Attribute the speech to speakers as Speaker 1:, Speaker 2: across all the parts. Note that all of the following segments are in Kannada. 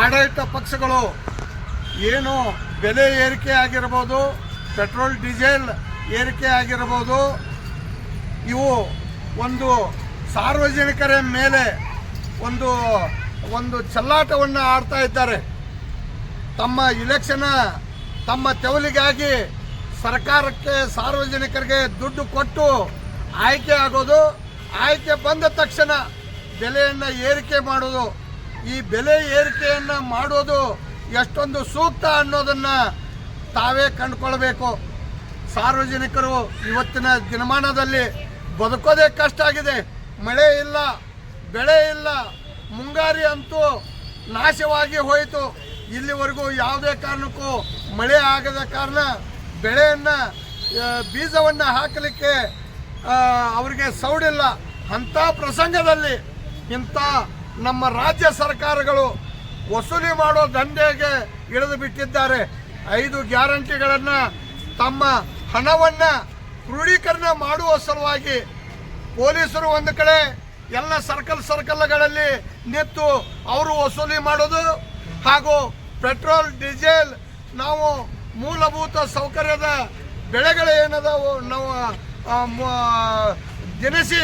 Speaker 1: ಆಡಳಿತ ಪಕ್ಷಗಳು ಏನು ಬೆಲೆ ಏರಿಕೆ ಆಗಿರ್ಬೋದು, ಪೆಟ್ರೋಲ್, ಡೀಸೆಲ್ ಏರಿಕೆ ಆಗಿರ್ಬೋದು, ಇವು ಒಂದು ಸಾರ್ವಜನಿಕರ ಮೇಲೆ ಒಂದು ಒಂದು ಚಲ್ಲಾಟವನ್ನು ಆಡ್ತಾ ಇದ್ದಾರೆ. ತಮ್ಮ ಇಲೆಕ್ಷನ್ ತಮ್ಮ ತೆವಲಿಗಾಗಿ ಸರ್ಕಾರಕ್ಕೆ ಸಾರ್ವಜನಿಕರಿಗೆ ದುಡ್ಡು ಕೊಟ್ಟು ಆಯ್ಕೆ ಆಗೋದು, ಆಯ್ಕೆ ಬಂದ ತಕ್ಷಣ ಬೆಲೆಯನ್ನು ಏರಿಕೆ ಮಾಡೋದು ಈ ಬೆಲೆ ಏರಿಕೆಯನ್ನು ಮಾಡೋದು ಎಷ್ಟೊಂದು ಸೂಕ್ತ ಅನ್ನೋದನ್ನು ತಾವೇ ಕಂಡುಕೊಳ್ಬೇಕು. ಸಾರ್ವಜನಿಕರು ಇವತ್ತಿನ ದಿನಮಾನದಲ್ಲಿ ಬದುಕೋದೇ ಕಷ್ಟ ಆಗಿದೆ. ಮಳೆ ಇಲ್ಲ, ಬೆಳೆ ಇಲ್ಲ, ಮುಂಗಾರಿ ಅಂತೂ ನಾಶವಾಗಿ ಹೋಯಿತು. ಇಲ್ಲಿವರೆಗೂ ಯಾವುದೇ ಕಾರಣಕ್ಕೂ ಮಳೆ ಆಗದ ಕಾರಣ ಬೆಳೆಯನ್ನು ಬೀಜವನ್ನು ಹಾಕಲಿಕ್ಕೆ ಅವರಿಗೆ ಸೌಡಿಲ್ಲ. ಅಂಥ ಪ್ರಸಂಗದಲ್ಲಿ ಇಂಥ ನಮ್ಮ ರಾಜ್ಯ ಸರ್ಕಾರಗಳು ವಸೂಲಿ ಮಾಡೋ ದಂಧೆಗೆ ಇಳಿದು ಬಿಟ್ಟಿದ್ದಾರೆ. ಐದು ಗ್ಯಾರಂಟಿಗಳನ್ನು ತಮ್ಮ ಹಣವನ್ನು ಕ್ರೋಢೀಕರಣ ಮಾಡುವ ಸಲುವಾಗಿ ಪೊಲೀಸರು ಒಂದು ಕಡೆ ಎಲ್ಲ ಸರ್ಕಲ್ ಸರ್ಕಲ್ಗಳಲ್ಲಿ ನಿಂತು ಅವರು ವಸೂಲಿ ಮಾಡೋದು ಹಾಗೂ ಪೆಟ್ರೋಲ್, ಡೀಸೆಲ್ ನಾವು ಮೂಲಭೂತ ಸೌಕರ್ಯದ ಬೆಳೆಗಳು ಏನದಾವು ನಾವು ದಿನಸಿ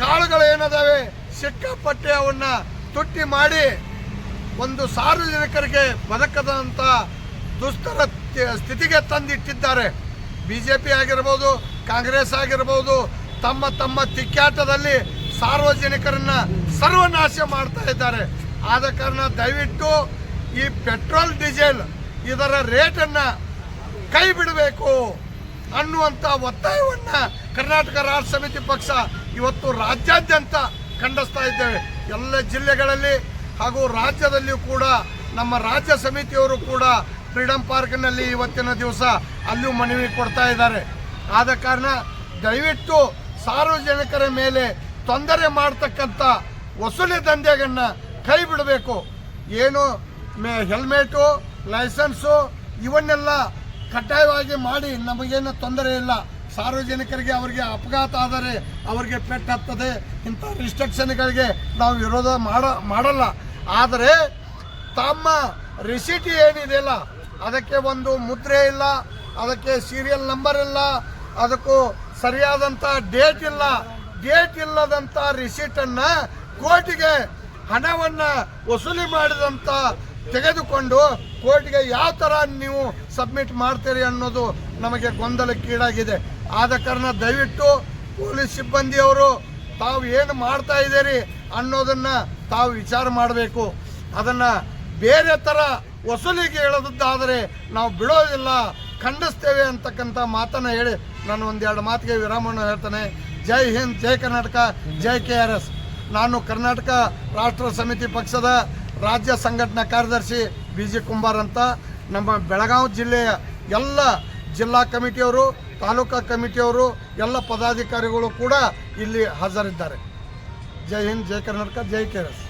Speaker 1: ಕಾಳುಗಳು ಏನದಾವೆ ಸಿಕ್ಕಾಪಟ್ಟೆ ಅವನ್ನ ತುಟ್ಟಿ ಮಾಡಿ ಒಂದು ಸಾರ್ವಜನಿಕರಿಗೆ ಬದುಕದಂಥ ದುಸ್ತರ ಸ್ಥಿತಿಗೆ ತಂದಿಟ್ಟಿದ್ದಾರೆ. ಬಿ ಜೆ ಪಿ ಆಗಿರ್ಬೋದು, ಕಾಂಗ್ರೆಸ್ ಆಗಿರ್ಬೋದು, ತಮ್ಮ ತಮ್ಮ ತಿಕ್ಕಾಟದಲ್ಲಿ ಸಾರ್ವಜನಿಕರನ್ನ ಸರ್ವನಾಶ ಮಾಡ್ತಾ ಇದ್ದಾರೆ. ಆದ ಕಾರಣ ದಯವಿಟ್ಟು ಈ ಪೆಟ್ರೋಲ್, ಡೀಸೆಲ್ ಇದರ ರೇಟನ್ನು ಕೈ ಬಿಡಬೇಕು ಅನ್ನುವಂಥ ಒತ್ತಾಯವನ್ನು ಕರ್ನಾಟಕ ರಾಜ್ಯ ಸಮಿತಿ ಪಕ್ಷ ಇವತ್ತು ರಾಜ್ಯಾದ್ಯಂತ ಖಂಡಿಸ್ತಾ ಇದ್ದೇವೆ. ಎಲ್ಲ ಜಿಲ್ಲೆಗಳಲ್ಲಿ ಹಾಗೂ ರಾಜ್ಯದಲ್ಲಿಯೂ ಕೂಡ, ನಮ್ಮ ರಾಜ್ಯ ಸಮಿತಿಯವರು ಕೂಡ ಫ್ರೀಡಂ ಪಾರ್ಕ್ನಲ್ಲಿ ಇವತ್ತಿನ ದಿವಸ ಅಲ್ಲಿಯೂ ಮನವಿ ಕೊಡ್ತಾ ಇದ್ದಾರೆ. ಆದ ಕಾರಣ ದಯವಿಟ್ಟು ಸಾರ್ವಜನಿಕರ ಮೇಲೆ ತೊಂದರೆ ಮಾಡ್ತಕ್ಕಂಥ ವಸೂಲಿ ದಂಧೆಗಳನ್ನ ಕೈ ಬಿಡಬೇಕು. ಏನು ಮೆ ಹೆಲ್ಮೆಟು, ಲೈಸೆನ್ಸು, ಇವನ್ನೆಲ್ಲ ಕಡ್ಡಾಯವಾಗಿ ಮಾಡಿ ನಮಗೇನು ತೊಂದರೆ ಇಲ್ಲ. ಸಾರ್ವಜನಿಕರಿಗೆ ಅವರಿಗೆ ಅಪಘಾತ ಆದರೆ ಅವರಿಗೆ ಪೆಟ್ಟು ಹತ್ತದೆ. ಇಂಥ ರಿಸ್ಟ್ರಿಕ್ಷನ್ಗಳಿಗೆ ನಾವು ವಿರೋಧ ಮಾಡ, ಮಾಡಲ್ಲ. ಆದರೆ ತಮ್ಮ ರಿಸಿಟಿ ಏನಿದೆಯಲ್ಲ ಅದಕ್ಕೆ ಒಂದು ಮುದ್ರೆ ಇಲ್ಲ, ಅದಕ್ಕೆ ಸೀರಿಯಲ್ ನಂಬರ್ ಇಲ್ಲ, ಅದಕ್ಕೂ ಸರಿಯಾದಂಥ ಡೇಟ್ ಇಲ್ಲ. ಡೇಟ್ ಇಲ್ಲದಂಥ ರಿಸಿಟನ್ನು ಕೋರ್ಟಿಗೆ ಹಣವನ್ನು ವಸೂಲಿ ಮಾಡಿದಂಥ ತೆಗೆದುಕೊಂಡು ಕೋರ್ಟ್ಗೆ ಯಾವ ಥರ ನೀವು ಸಬ್ಮಿಟ್ ಮಾಡ್ತೀರಿ ಅನ್ನೋದು ನಮಗೆ ಗೊಂದಲಕ್ಕೀಡಾಗಿದೆ ಆದ ಕಾರಣ ದಯವಿಟ್ಟು ಪೊಲೀಸ್ ಸಿಬ್ಬಂದಿಯವರು ತಾವು ಏನು ಮಾಡ್ತಾ ಇದ್ದೀರಿ ಅನ್ನೋದನ್ನು ತಾವು ವಿಚಾರ ಮಾಡಬೇಕು. ಅದನ್ನು ಬೇರೆ ಥರ ವಸೂಲಿಗೆ ಹೇಳೋದಾದರೆ ನಾವು ಬಿಡೋದಿಲ್ಲ, ಖಂಡಿಸ್ತೇವೆ ಅಂತಕ್ಕಂಥ ಮಾತನ್ನು ಹೇಳಿ ನಾನು ಒಂದೆರಡು ಮಾತಿಗೆ ವಿರಾಮವನ್ನು ಹೇಳ್ತೇನೆ. ಜೈ ಹಿಂದ್, ಜೈ ಕರ್ನಾಟಕ, ಜೈ ಕೆ ಆರ್ ಎಸ್. ನಾನು ಕರ್ನಾಟಕ ರಾಷ್ಟ್ರ ಸಮಿತಿ ಪಕ್ಷದ ರಾಜ್ಯ ಸಂಘಟನಾ ಕಾರ್ಯದರ್ಶಿ ಬಿ ಜಿ ಕುಂಬಾರ್ ಅಂತ ನಮ್ಮ ಬೆಳಗಾವಿ ಜಿಲ್ಲೆಯ ಎಲ್ಲ ಜಿಲ್ಲಾ ಕಮಿಟಿಯವರು, ತಾಲೂಕಾ ಕಮಿಟಿಯವರು, ಎಲ್ಲ ಪದಾಧಿಕಾರಿಗಳು ಕೂಡ ಇಲ್ಲಿ ಹಾಜರಿದ್ದಾರೆ. ಜೈ ಹಿಂದ್, ಜೈ ಕರ್ನಾಟಕ, ಜೈ ಕೆ ಎಸ್.